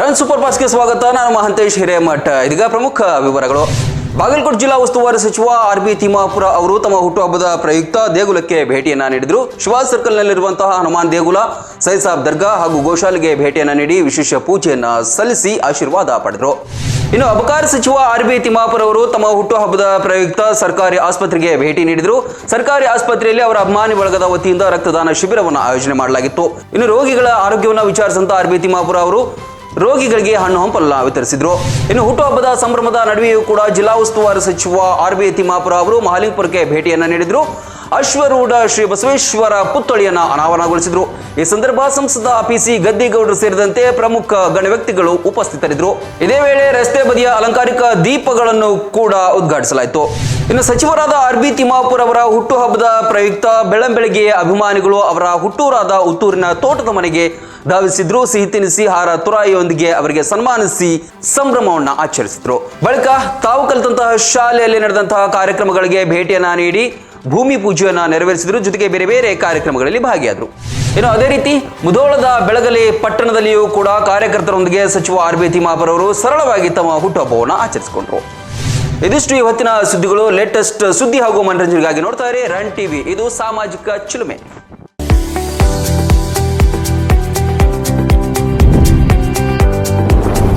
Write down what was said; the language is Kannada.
ರನ್ ಸೂಪರ್ ಫಾಸ್ಟ್ಗೆ ಸ್ವಾಗತ. ನಾನು ಮಹಂತೇಶ್ ಹಿರೇಮಠ. ಇದೀಗ ಪ್ರಮುಖ ವಿವರಗಳು. ಬಾಗಲಕೋಟೆ ಜಿಲ್ಲಾ ಉಸ್ತುವಾರಿ ಸಚಿವ ಆರ್ ಬಿ ತಿಮ್ಮಾಪುರ ಅವರು ತಮ್ಮ ಹುಟ್ಟುಹಬ್ಬದ ಪ್ರಯುಕ್ತ ದೇಗುಲಕ್ಕೆ ಭೇಟಿಯನ್ನ ನೀಡಿದರು. ಶಿವಾಜ್ ಸರ್ಕಲ್ನಲ್ಲಿರುವಂತಹ ಹನುಮಾನ್ ದೇಗುಲ ಸೈದ್ ಸಾಬ್ ದರ್ಗಾ ಹಾಗೂ ಗೋಶಾಲೆಗೆ ಭೇಟಿಯನ್ನ ನೀಡಿ ವಿಶೇಷ ಪೂಜೆಯನ್ನ ಸಲ್ಲಿಸಿ ಆಶೀರ್ವಾದ ಪಡೆದರು. ಇನ್ನು ಅಬಕಾರ ಸಚಿವ ಆರ್ ಬಿ ತಿಮ್ಮಾಪುರ ಅವರು ತಮ್ಮ ಹುಟ್ಟುಹಬ್ಬದ ಪ್ರಯುಕ್ತ ಸರ್ಕಾರಿ ಆಸ್ಪತ್ರೆಗೆ ಭೇಟಿ ನೀಡಿದರು. ಸರ್ಕಾರಿ ಆಸ್ಪತ್ರೆಯಲ್ಲಿ ಅವರ ಅಭಿಮಾನಿ ಬಳಗದ ವತಿಯಿಂದ ರಕ್ತದಾನ ಶಿಬಿರವನ್ನು ಆಯೋಜನೆ ಮಾಡಲಾಗಿತ್ತು. ಇನ್ನು ರೋಗಿಗಳ ಆರೋಗ್ಯವನ್ನು ವಿಚಾರಿಸಿದಂತ ಆರ್ ಬಿ ತಿಮ್ಮಾಪುರ ಅವರು ರೋಗಿಗಳಿಗೆ ಹಣ್ಣು ಹಂಪಲ್ಲ ವಿತರಿಸಿದ್ರು. ಇನ್ನು ಹುಟ್ಟುಹಬ್ಬದ ಸಂಭ್ರಮದ ನಡುವೆಯೂ ಕೂಡ ಜಿಲ್ಲಾ ಉಸ್ತುವಾರಿ ಸಚಿವ ಆರ್ ಬಿ ತಿಮ್ಮಾಪುರ ಅವರು ಮಹಾಲಿಂಗಪುರಕ್ಕೆ ಭೇಟಿಯನ್ನ ನೀಡಿದ್ರು. ಅಶ್ವರೂಢ ಶ್ರೀ ಬಸವೇಶ್ವರ ಪುತ್ಥಳಿಯನ್ನು ಅನಾವರಣಗೊಳಿಸಿದ್ರು. ಈ ಸಂದರ್ಭ ಸಂಸದ ಪಿಸಿ ಗದ್ದಿಗೌಡರು ಸೇರಿದಂತೆ ಪ್ರಮುಖ ಗಣ್ಯ ವ್ಯಕ್ತಿಗಳು ಉಪಸ್ಥಿತರಿದ್ದರು. ಇದೇ ವೇಳೆ ರಸ್ತೆ ಬದಿಯ ಅಲಂಕಾರಿಕ ದೀಪಗಳನ್ನು ಕೂಡ ಉದ್ಘಾಟಿಸಲಾಯಿತು. ಇನ್ನು ಸಚಿವರಾದ ಆರ್ ಬಿ ತಿಮ್ಮಾಪುರ್ ಅವರ ಹುಟ್ಟುಹಬ್ಬದ ಪ್ರಯುಕ್ತ ಬೆಳ್ಳಂಬೆಳಗ್ಗೆ ಅಭಿಮಾನಿಗಳು ಅವರ ಹುಟ್ಟೂರಾದ ಉತ್ತೂರಿನ ತೋಟದ ಮನೆಗೆ ಧಾವಿಸಿದ್ರು, ಸಿಹಿ ತಿನಿಸಿ, ಹಾರ ತುರಾಯಿಯೊಂದಿಗೆ ಅವರಿಗೆ ಸನ್ಮಾನಿಸಿ ಸಂಭ್ರಮವನ್ನ ಆಚರಿಸಿದ್ರು. ಬಳಿಕ ತಾವು ಕಲಿತಂತಹ ಶಾಲೆಯಲ್ಲಿ ನಡೆದಂತಹ ಕಾರ್ಯಕ್ರಮಗಳಿಗೆ ಭೇಟಿಯನ್ನ ನೀಡಿ ಭೂಮಿ ಪೂಜೆಯನ್ನ ನೆರವೇರಿಸಿದ್ರು. ಜೊತೆಗೆ ಬೇರೆ ಬೇರೆ ಕಾರ್ಯಕ್ರಮಗಳಲ್ಲಿ ಭಾಗಿಯಾದ್ರು. ಇನ್ನು ಅದೇ ರೀತಿ ಮುಧೋಳದ ಬೆಳಗಲಿ ಪಟ್ಟಣದಲ್ಲಿಯೂ ಕೂಡ ಕಾರ್ಯಕರ್ತರೊಂದಿಗೆ ಸಚಿವ ಆರ್ ಬಿ ತಿಮ್ಮಾಪುರ್ ಅವರು ಸರಳವಾಗಿ ತಮ್ಮ ಹುಟ್ಟುಹಬ್ಬವನ್ನು ಆಚರಿಸಿಕೊಂಡ್ರು. ಇದಿಷ್ಟು ಇವತ್ತಿನ ಸುದ್ದಿಗಳು. ಲೇಟೆಸ್ಟ್ ಸುದ್ದಿ ಹಾಗೂ ಮನರಂಜನೆಗಾಗಿ ನೋಡ್ತಾ ಇರಿ ರನ್ ಟಿವಿ ಇದು ಸಾಮಾಜಿಕ ಚಿಲುಮೆ.